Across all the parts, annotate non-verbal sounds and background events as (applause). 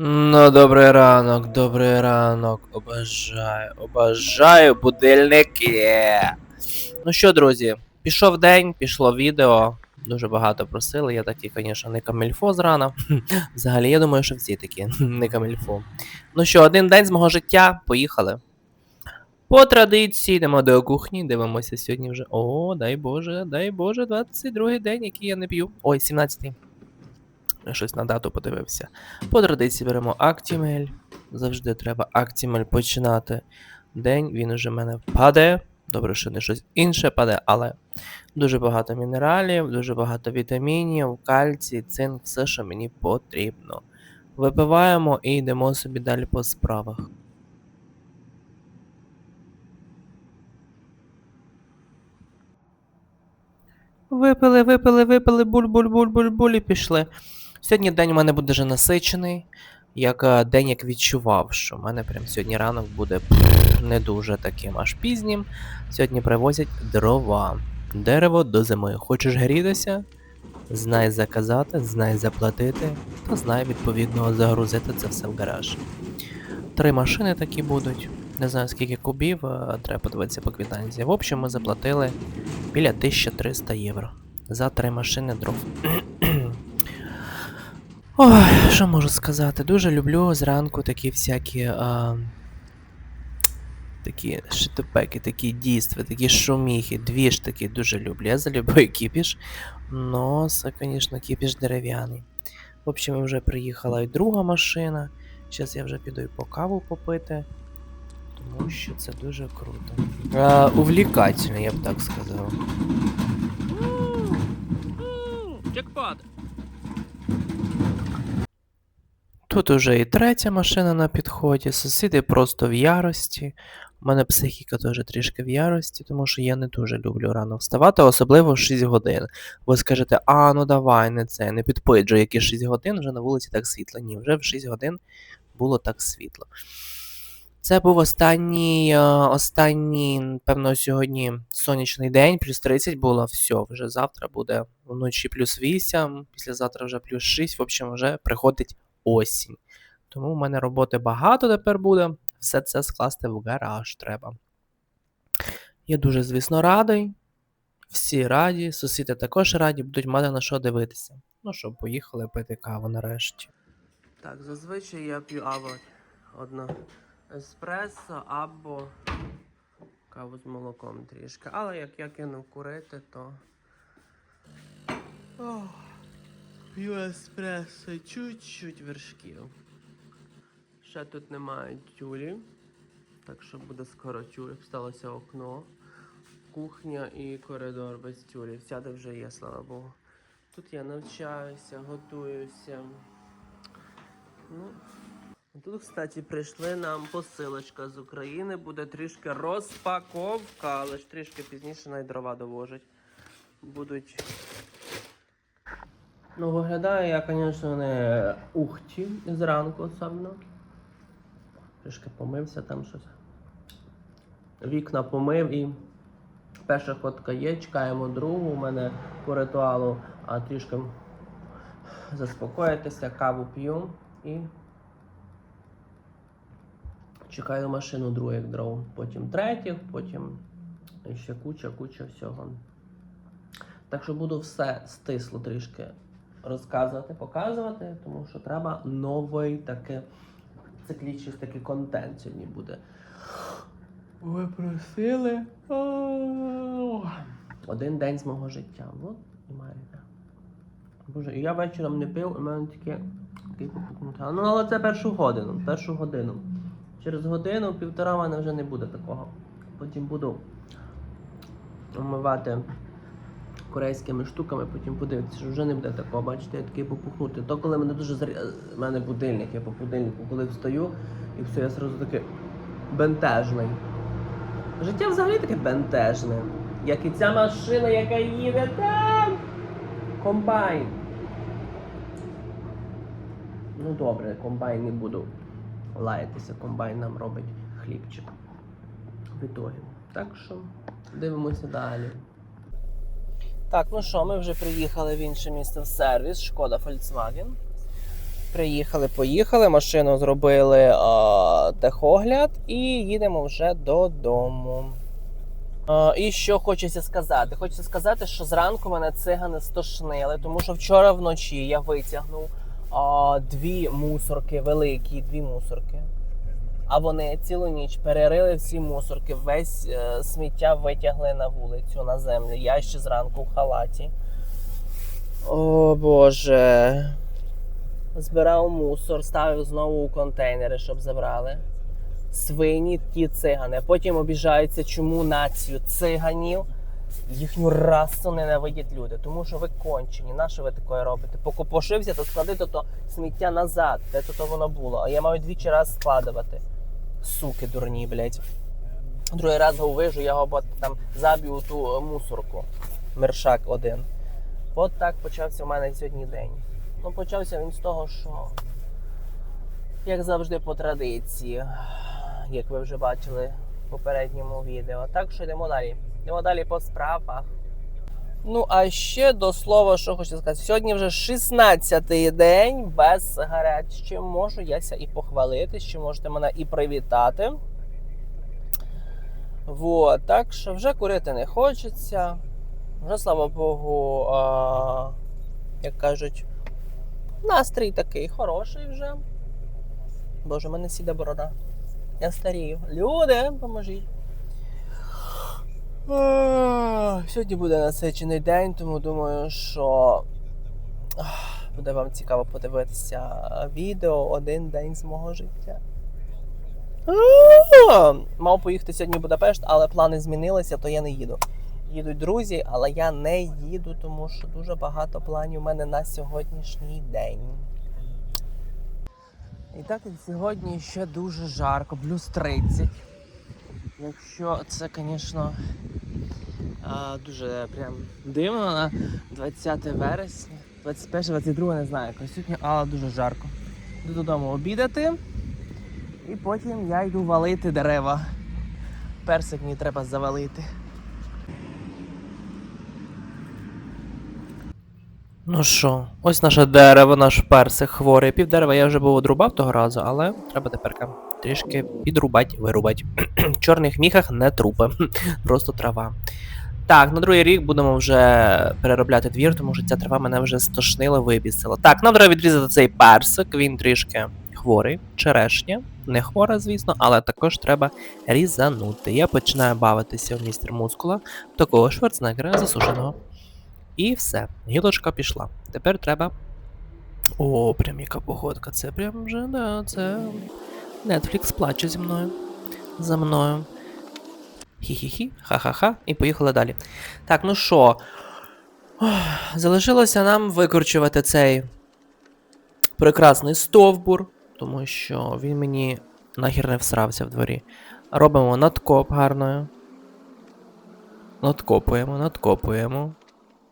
Ну, добрий ранок, добрий ранок. Обожаю, обожаю будильники. Ну що, друзі, пішов день, пішло відео. Дуже багато просили. Я такий, звісно, не камільфо зрана. (laughs) Взагалі, я думаю, що всі такі (laughs) не камільфо. Ну що, один день з мого життя, поїхали. По традиції йдемо до кухні, дивимося сьогодні вже. О, дай Боже, дай Боже, 22 день, який я не п'ю. Ой, 17-й. Щось на дату подивився. По традиції беремо Актімель. Завжди треба Актімель починати день. Він уже в мене паде. Добре, що не щось інше паде, але дуже багато мінералів, дуже багато вітамінів, кальцій, цинк, все, що мені потрібно. Випиваємо і йдемо собі далі по справах. Випили, випили, випили, буль-буль-буль-буль-буль і пішли. Сьогодні день у мене буде дуже насичений, як е, день як відчував, що в мене прям сьогодні ранок буде не дуже таким аж пізнім. Сьогодні привозять дрова. Дерево до зими. Хочеш грітися? Знай заказати, знай заплатити, та знай відповідно загрузити це все в гараж. Три машини такі будуть. Не знаю скільки кубів, е, треба подивитися по квитанції. В общем, ми заплатили біля 1300 євро за три машини дров. Ой, що можу сказати? Дуже люблю зранку такі всякі. А, такі шитопеки, такі дійства, такі шуміхи, дві ж такі дуже люблю. Я за любой кіпіш. Но це, звісно, кіпіш дерев'яний. В общем, вже приїхала і друга машина. Зараз я вже піду і по каву попити. Тому що це дуже круто. А, увлікательно, я б так сказав. Джекпот! Тут уже і третя машина на підході, сусіди просто в ярості. У мене психіка теж трішки в ярості, тому що я не дуже люблю рано вставати, особливо в 6 годин. Ви скажете, а ну давай, не це, не підпиджуй, які 6 годин, вже на вулиці так світло. Ні, вже в 6 годин було так світло. Це був останній, е, останній, певно, сьогодні сонячний день, плюс 30 було, все, вже завтра буде вночі плюс 8, післязавтра вже плюс 6, в общем, вже приходить осінь. Тому в мене роботи багато тепер буде. Все це скласти в гараж треба. Я дуже, звісно, радий. Всі раді, сусіди також раді, будуть мати на що дивитися. Ну що, поїхали пити каву нарешті. Так, зазвичай я п'ю або одно еспресо, або каву з молоком трішки. Але як я кинув курити, то. Ох. П'ю еспресо, чуть-чуть вершків. Ще тут немає тюлі, так що буде скоро тюль. Сталося окно, кухня і коридор без тюлі. Сяде вже є, слава Богу. Тут я навчаюся, готуюся. Ну, тут, кстати, прийшли нам посилочка з України. Буде трішки розпаковка, але ж трішки пізніше навіть дрова довожать. Будуть Ну, виглядаю я, звісно, не ухті зранку особливо. Трішки помився там щось. Вікна помив і перша ходка є, чекаємо другу. У мене по ритуалу а трішки заспокоїтися, каву п'ю і чекаю машину других дров. Потім третіх, потім ще куча-куча всього. Так що буду все стисло трішки розказувати, показувати, тому що треба новий таке циклічний такий контент сьогодні буде. Ви просили. Один день з мого життя. От і маєте. Боже, і я вечором не пив, у мене таке. таке. Ну, але це першу годину. Першу годину. Через годину, півтора в мене вже не буде такого. Потім буду омивати корейськими штуками, потім подивитися, що вже не буде такого, бачите, я такий попухнути. То коли мене дуже зар... У мене будильник, я по будильнику, коли встаю, і все, я зразу такий бентежний. Життя взагалі таке бентежне. Як і ця машина, яка їде там. Комбайн. Ну добре, комбайн не буду лаятися, комбайн нам робить хлібчик. В ітогі. Так що дивимося далі. Так, ну що, ми вже приїхали в інше місце в сервіс, шкода Volkswagen. Приїхали, поїхали, машину зробили а, техогляд і їдемо вже додому. А, і що хочеться сказати? Хочеться сказати, що зранку мене цигани стошнили, тому що вчора вночі я витягнув а, дві мусорки, великі дві мусорки. А вони цілу ніч перерили всі мусорки, весь е, сміття витягли на вулицю, на землю. Я ще зранку в халаті. О Боже. Збирав мусор, ставив знову у контейнери, щоб забрали. Свині ті цигани. Потім обіжаються, чому націю циганів, їхню расу ненавидять люди. Тому що ви кончені. На що ви таке робите? Поки пошився, то склади то, сміття назад, де то воно було. А я маю двічі раз складувати. Суки дурні, блядь. Другий раз його вижу, я його там заб'ю ту е, мусорку. Мершак один. От так почався у мене сьогодні день. Ну, почався він з того, що, як завжди, по традиції, як ви вже бачили в попередньому відео. Так що йдемо далі. Йдемо далі по справах. Ну, а ще до слова, що хочу сказати, сьогодні вже 16-й день без сигарет. Чим можу яся і похвалити, з можете мене і привітати. Вот, так що вже курити не хочеться. Вже, слава Богу, а, як кажуть, настрій такий хороший вже. Боже, в мене сіде борода. Я старію. Люди, поможіть. Сьогодні буде насичений день, тому думаю, що буде вам цікаво подивитися відео один день з мого життя. Мав поїхати сьогодні в Будапешт, але плани змінилися, то я не їду. Їдуть друзі, але я не їду, тому що дуже багато планів у мене на сьогоднішній день. І так як сьогодні ще дуже жарко, плюс 30. Якщо це, звісно, дуже прям дивно на 20 вересня, 21, 22, не знаю, якось сьогодні, але дуже жарко. Йду додому обідати, і потім я йду валити дерева. Персик мені треба завалити. Ну що, ось наше дерево, наш персик хворий. Пів дерева я вже був одрубав того разу, але треба тепер трішки підрубати, вирубати. В (clears throat) чорних міхах не трупи, (clears throat) просто трава. Так, на другий рік будемо вже переробляти двір, тому що ця трава мене вже стошнила, вибісила. Так, нам треба відрізати цей персик, він трішки хворий, черешня. Не хвора, звісно, але також треба різанути. Я починаю бавитися в містер мускула, такого шварценеггера засушеного. І все, гілочка пішла. Тепер треба. О, прям яка погодка. Це прям вже, да, це. Netflix плаче зі мною. За мною. Хі-хі-хі, ха-ха-ха, і поїхали далі. Так, ну що. Залишилося нам викорчувати цей прекрасний стовбур, тому що він мені нахер не всрався в дворі. Робимо надкоп гарною. Надкопуємо, надкопуємо.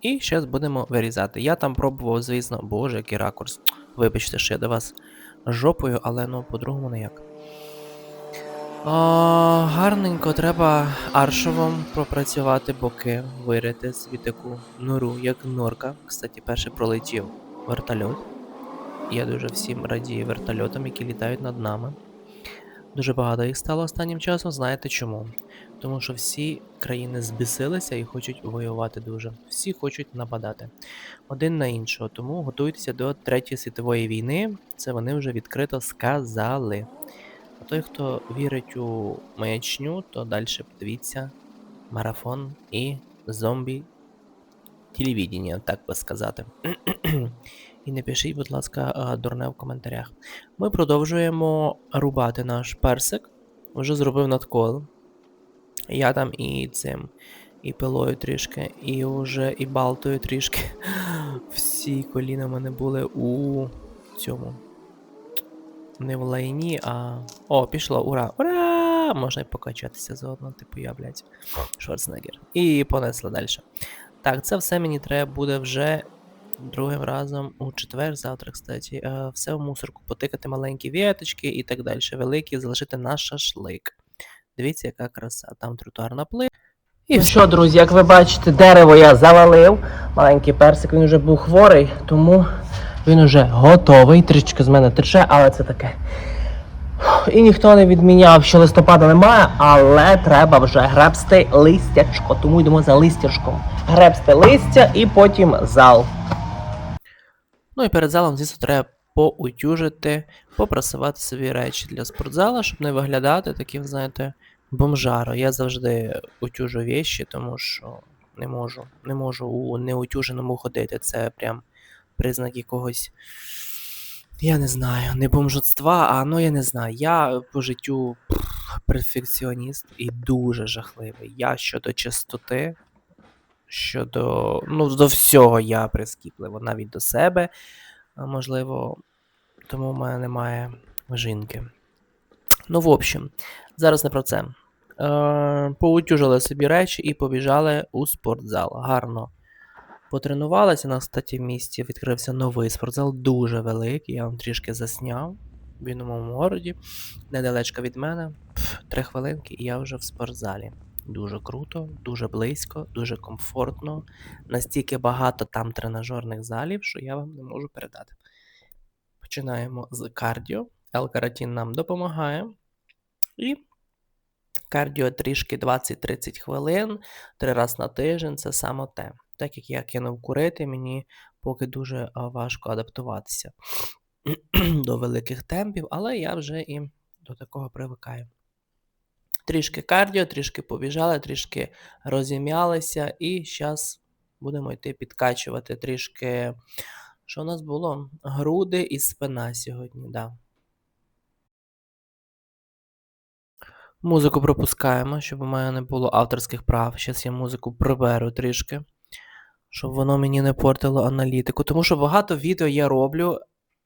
І зараз будемо вирізати. Я там пробував, звісно, боже, який ракурс. Вибачте, що я до вас жопою, але ну по-другому ніяк. О, гарненько треба аршовом пропрацювати боки, вирити собі таку нору, як норка. Кстати, перше пролетів вертольот. Я дуже всім радію вертольотам, які літають над нами. Дуже багато їх стало останнім часом. Знаєте чому? Тому що всі країни збісилися і хочуть воювати дуже. Всі хочуть нападати один на іншого. Тому готуйтеся до Третьої світової війни. Це вони вже відкрито сказали. А той, хто вірить у маячню, то далі подивіться марафон і зомбі телевідення, так би сказати. І не пишіть, будь ласка, дурне в коментарях. Ми продовжуємо рубати наш персик. Вже зробив надкол. Я там і цим, і пилою трішки, і вже і балтою трішки. (laughs) Всі коліна в мене були у цьому. Не в лайні, а. О, пішло, ура! Ура! Можна і покачатися заодно, типу я, блядь, Шварценеггер. І понесли далі. Так, це все мені треба буде вже другим разом у четвер, завтра, кстати, е, все в мусорку потикати маленькі віточки і так далі. Великі залишити на шашлик. Дивіться, яка краса. Там тротуарна плит. І що, друзі, як ви бачите, дерево я завалив. Маленький персик, він вже був хворий, тому Він уже готовий, трішки з мене тече, але це таке. І ніхто не відміняв, що листопада немає, але треба вже гребсти листячко. Тому йдемо за листячком. Гребсти листя і потім зал. Ну і перед залом, звісно, треба поутюжити, попрасувати собі речі для спортзала, щоб не виглядати таким, знаєте, бомжаро. Я завжди утюжу віші, тому що не можу, не можу у неутюженому ходити. Це прям признак якогось. Я не знаю, не бомжоцтва, а ну я не знаю. Я по життю перфекціоніст і дуже жахливий. Я щодо чистоти, щодо. Ну, до всього я прискіпливо, навіть до себе, можливо, тому в мене немає жінки. Ну, в общем, зараз не про це. Е, поутюжили собі речі і побіжали у спортзал. Гарно потренувалися. Нас, в місті відкрився новий спортзал, дуже великий. Я вам трішки засняв. Він у моєму городі, недалечко від мене. Пф, три хвилинки, і я вже в спортзалі. Дуже круто, дуже близько, дуже комфортно. Настільки багато там тренажерних залів, що я вам не можу передати. Починаємо з кардіо. L-каротин нам допомагає. І кардіо трішки 20-30 хвилин, три рази на тиждень це саме те. Так як я кинув курити, мені поки дуже важко адаптуватися (clears throat) до великих темпів, але я вже і до такого привикаю. Трішки кардіо, трішки побіжали, трішки розім'ялися, і зараз будемо йти підкачувати трішки. Що у нас було? Груди і спина сьогодні, да. Музику пропускаємо, щоб у мене не було авторських прав. Зараз я музику приберу трішки, щоб воно мені не портило аналітику. Тому що багато відео я роблю,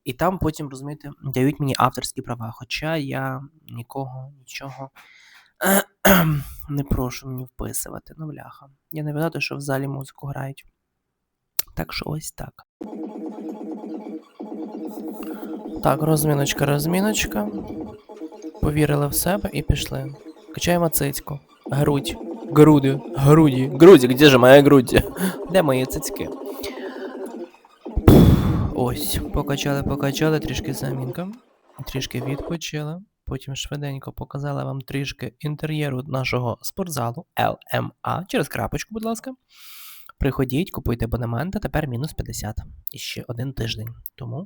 і там потім, розумієте, дають мені авторські права. Хоча я нікого, нічого (clears throat) не прошу мені вписувати. Ну, бляха. Я не винати, що в залі музику грають. Так що ось так. Так, розміночка, розміночка. Повірили в себе і пішли. Качаємо цицьку. Грудь. Груди. Груді. Груді, де ж моя грудь? (laughs) Де мої цицьки? Ось, покачали, покачали, трішки замінка. Трішки відпочили. Потім швиденько показали вам трішки інтер'єру нашого спортзалу LMA. Через крапочку, будь ласка. Приходіть, купуйте абонементи, тепер мінус 50. І ще один тиждень. Тому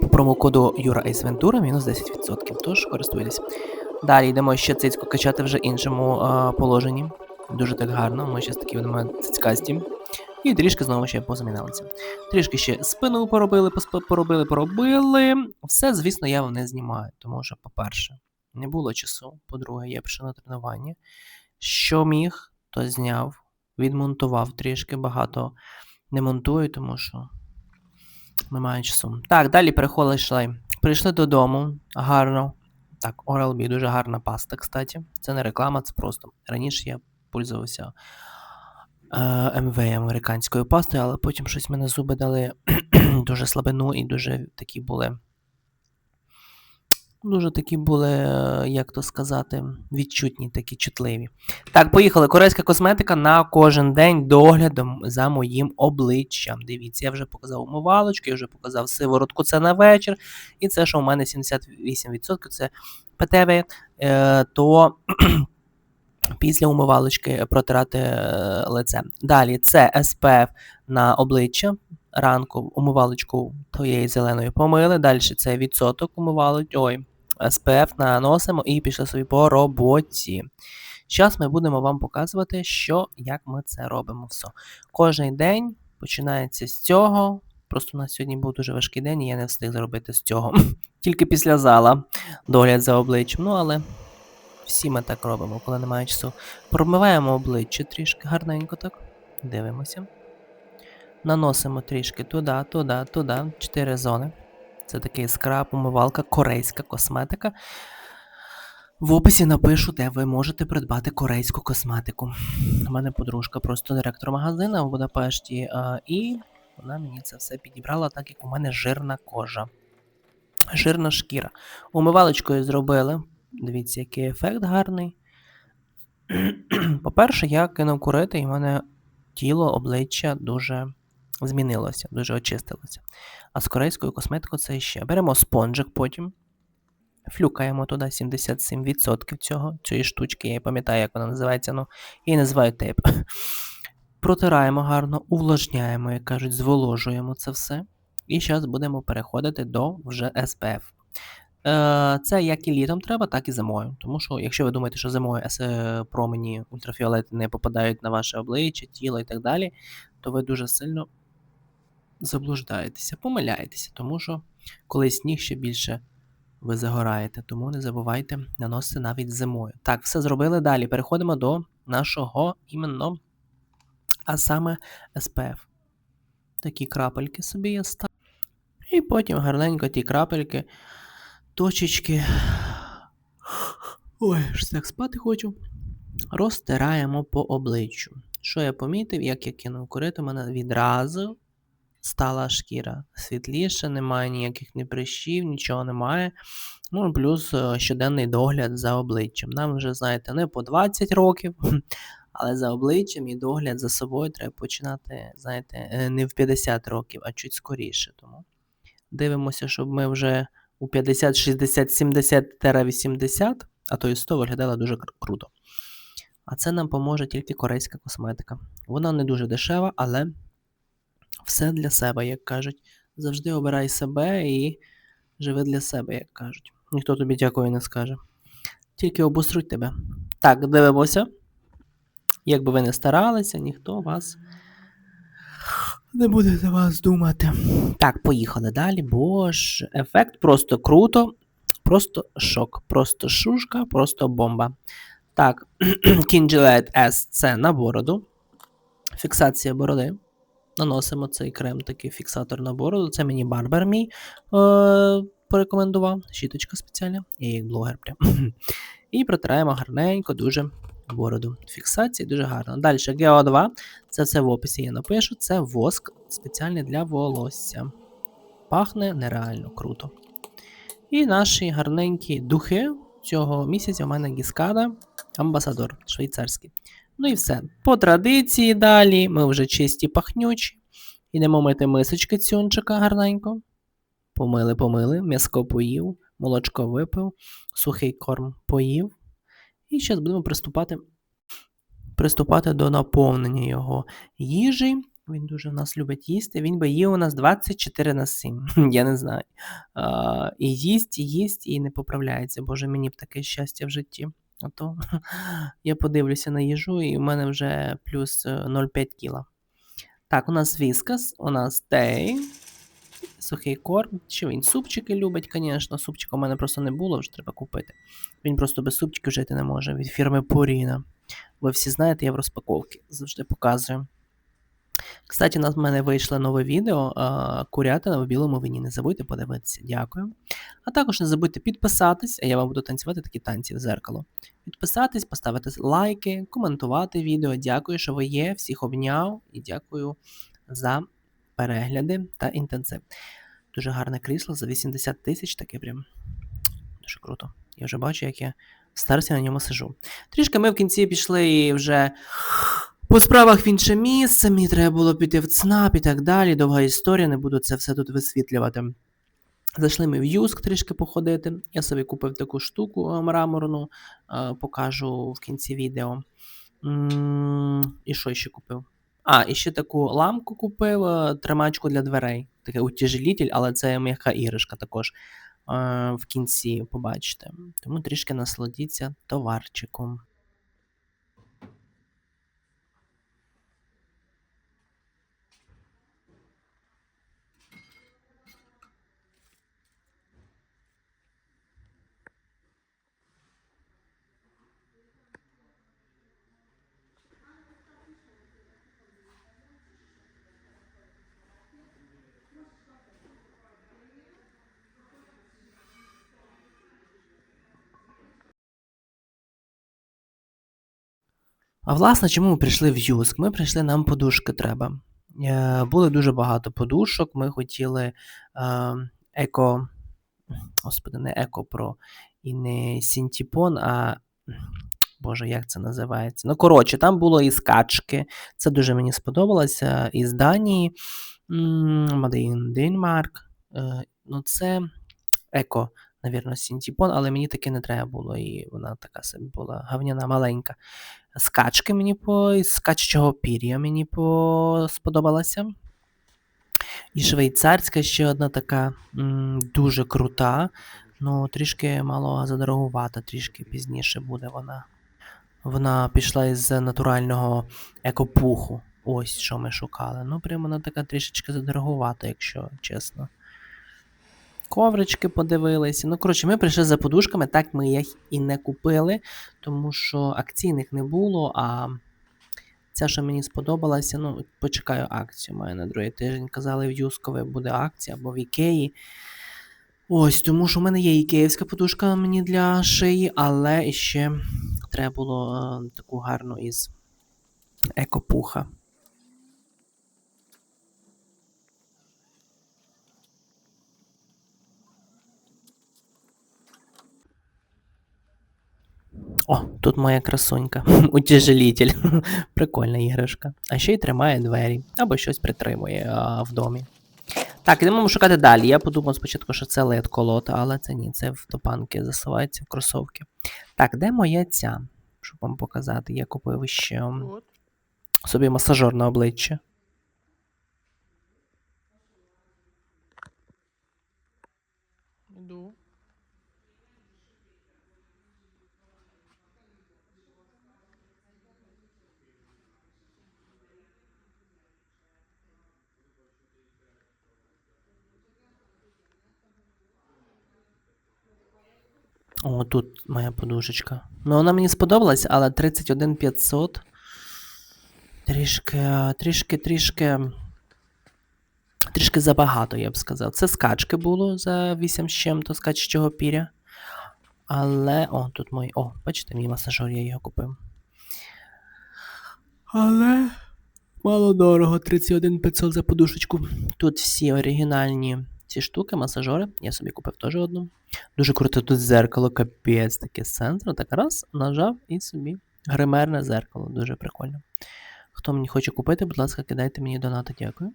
по промокоду Юра Ventura мінус 10%. Тож користуйтесь. Далі йдемо ще цицьку качати вже іншому а, положенні. Дуже так гарно. Ми ще такі цицькасті. І трішки знову ще позамінялися. Трішки ще спину поробили, поробили, поробили. Все, звісно, я не знімаю, тому що, по-перше, не було часу. По-друге, я пішов на тренування. Що міг, то зняв, відмонтував трішки багато. Не монтую, тому що немає часу. Так, далі переходили. Прийшли додому. Гарно. Так, Oral-B дуже гарна паста, кстати. Це не реклама, це просто. Раніше я пользувався МВ американською пастою, але потім щось мене зуби дали (clears throat) дуже слабину і дуже такі були. Дуже такі були, е, як то сказати, відчутні, такі чутливі. Так, поїхали. Корейська косметика на кожен день доглядом за моїм обличчям. Дивіться, я вже показав умивалочку, я вже показав сиворотку, це на вечір. І це, що у мене 78% це ПТВ, е, то після умивалочки протирати е, лице. Далі це SPF на обличчя. Ранку умивалочку тієї зеленої помили. Далі це відсоток умивалочки. Ой, SPF наносимо і пішли собі по роботі. Зараз ми будемо вам показувати, що, як ми це робимо. Все. Кожен день починається з цього. Просто у нас сьогодні був дуже важкий день, і я не встиг зробити з цього. (laughs) Тільки після зала догляд за обличчям. Ну, але всі ми так робимо, коли немає часу. Промиваємо обличчя трішки гарненько так. Дивимося. Наносимо трішки туди, туди, туди. Чотири зони. Це такий скраб, умивалка, корейська косметика. В описі напишу, де ви можете придбати корейську косметику. У мене подружка просто директор магазину в Будапешті, і вона мені це все підібрала, так як у мене жирна кожа. Жирна шкіра. Умивалочкою зробили. Дивіться, який ефект гарний. (clears throat) По-перше, я кинув курити, і в мене тіло, обличчя дуже змінилося, дуже очистилося. А з корейською косметикою це ще. Беремо спонжик потім, флюкаємо туди 77% цього, цієї штучки, я пам'ятаю, як вона називається, ну, її називають тейп. (clears throat) Протираємо гарно, увлажняємо, як кажуть, зволожуємо це все. І зараз будемо переходити до вже SPF. Е, Це як і літом треба, так і зимою. Тому що, якщо ви думаєте, що зимою е, промені ультрафіолети не попадають на ваше обличчя, тіло і так далі, то ви дуже сильно заблуждаєтеся, помиляєтеся, тому що коли сніг ще більше ви загораєте, тому не забувайте наносити навіть зимою. Так, все зробили далі. Переходимо до нашого іменно, а саме SPF. Такі крапельки собі я ставлю. І потім гарненько ті крапельки, точечки. Ой, ж так спати хочу. Розтираємо по обличчю. Що я помітив, як я кинув курити, у мене відразу стала шкіра світліша, немає ніяких ні прищів, нічого немає. Ну, плюс е, щоденний догляд за обличчям. Нам вже, знаєте, не по 20 років, (laughs) але за обличчям і догляд за собою треба починати, знаєте, е, не в 50 років, а чуть скоріше. Тому дивимося, щоб ми вже у 50, 60, 70 80, а то і 100 виглядало дуже круто. А це нам поможе тільки корейська косметика. Вона не дуже дешева, але все для себе, як кажуть. Завжди обирай себе і живи для себе, як кажуть. Ніхто тобі дякую не скаже. Тільки обосруть тебе. Так, дивимося. Як би ви не старалися, ніхто вас не буде за вас думати. Так, поїхали далі. Боже, ефект просто круто. Просто шок. Просто шушка, просто бомба. Так, (clears throat) Gillette S це на бороду. Фіксація бороди. Наносимо цей крем, такий фіксатор на бороду. Це мені барбер мій е- порекомендував. Щіточка спеціальна. Я як блогер прям. (laughs) І протираємо гарненько, дуже бороду. Фіксація дуже гарно. Далі Geo 2. Це все в описі я напишу. Це воск спеціальний для волосся. Пахне нереально круто. І наші гарненькі духи цього місяця у мене Гіскада Амбасадор швейцарський. Ну і все. По традиції далі ми вже чисті пахнючі. Ідемо мити мисочки цюнчика гарненько. Помили, помили, м'яско поїв, молочко випив, сухий корм поїв. І зараз будемо приступати, приступати до наповнення його їжі. Він дуже в нас любить їсти. Він би їв у нас 24 на 7. (laughs) Я не знаю. А, і їсть, і їсть, і не поправляється. Боже, мені б таке щастя в житті. А то (laughs) я подивлюся на їжу, і в мене вже плюс е, 0,5 кіла. Так, у нас віскас, у нас тей, сухий корм. Ще він супчики любить, звісно. Супчика у мене просто не було, вже треба купити. Він просто без супчиків жити не може від фірми Purina. Ви всі знаєте, я в розпаковці завжди показую. Кстати, у нас в мене вийшло нове відео курятина в білому вині. Не забудьте подивитися. Дякую. А також не забудьте підписатись, а я вам буду танцювати такі танці в зеркало. Підписатись, поставити лайки, коментувати відео. Дякую, що ви є. Всіх обняв і дякую за перегляди та інтенсив. Дуже гарне крісло за 80 тисяч, таке прям дуже круто. Я вже бачу, як я в старості на ньому сижу. Трішки ми в кінці пішли і вже по справах в інше місце, мені треба було піти в ЦНАП і так далі. Довга історія, не буду це все тут висвітлювати. Зайшли ми в Юск трішки походити. Я собі купив таку штуку е, мраморну, е, покажу в кінці відео. І що ще купив? А, і ще таку ламку купив, е, тримачку для дверей. Такий утяжелітель, але це м'яка іграшка також. е, В кінці побачите. Тому трішки насладіться товарчиком. А власне, чому ми прийшли в Юск? Ми прийшли, нам подушки треба. Е, Було дуже багато подушок. Ми хотіли е, еко. Господи, не еко про і не Сінтіпон, а Боже, як це називається? Ну, коротше, там було і скачки. Це дуже мені сподобалося. Із Данії. м, Made in Denmark. Е, Ну, це еко, навірно, Сінтіпон, але мені таке не треба було, і вона така собі була гавняна, маленька. Скачки мені по із скаччого пір'я мені по... сподобалася. І швейцарська ще одна така м, дуже крута, ну трішки мало задорогувата, трішки пізніше буде вона. Вона пішла із натурального екопуху. Ось що ми шукали. Ну, прямо вона така трішечки задорогувата, якщо чесно. Коврички подивилися. Ну, коротше, ми прийшли за подушками, так ми їх і не купили, тому що акційних не було, а ця, що мені сподобалася, ну, почекаю акцію. Маю на другий тиждень. Казали, в Юскове буде акція або в Ікеї. Ось, тому що в мене є ікеївська подушка мені для шиї, але ще треба було е, таку гарну із екопуха. О, тут моя красунька. (laughs) Утяжелитель. (laughs) Прикольна іграшка. А ще й тримає двері або щось притримує а, в домі. Так, ідемо шукати далі. Я подумав спочатку, що це лед колота, але це ні, це в топанки засувається в кросовки. Так, де моя ця? Щоб вам показати, я купив ще собі масажер на обличчя. О, тут моя подушечка. Ну, вона мені сподобалась, але 31 500. Трішки, трішки, трішки. Трішки забагато, я б сказав. Це скачки було за 8 з чим-то скаччого піря. Але. О, тут мой. О, бачите, мій масажер, я його купив. Але. Мало дорого, 31 500 за подушечку. Тут всі оригінальні ці штуки, масажери. Я собі купив теж одну. Дуже круто тут зеркало, капець, таке сенсор. Так раз, нажав і собі. Гримерне зеркало, дуже прикольно. Хто мені хоче купити, будь ласка, кидайте мені донати, дякую.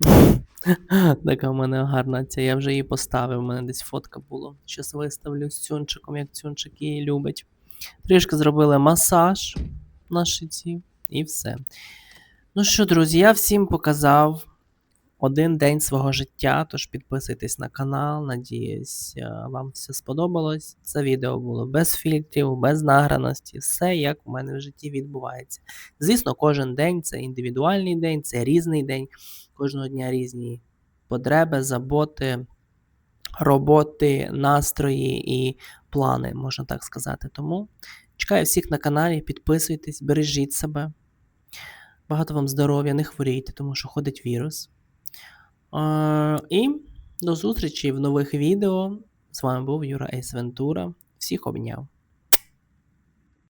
(laughs) така в мене гарна ця, я вже її поставив, у мене десь фотка була. Щас виставлю з цюнчиком, як цюнчик її любить. Трішки зробили масаж на шиці і все. Ну що, друзі, я всім показав один день свого життя, тож підписуйтесь на канал. Надіюсь, е, вам все сподобалось. Це відео було без фільтрів, без награності, все як у мене в житті відбувається. Звісно, кожен день це індивідуальний день, це різний день. Кожного дня різні потреби, заботи, роботи, настрої і плани, можна так сказати. Тому чекаю всіх на каналі, підписуйтесь, бережіть себе. Багато вам здоров'я, не хворійте, тому що ходить вірус. І до зустрічі в нових відео. З вами був Юра Ейс Вентура. Всіх обняв.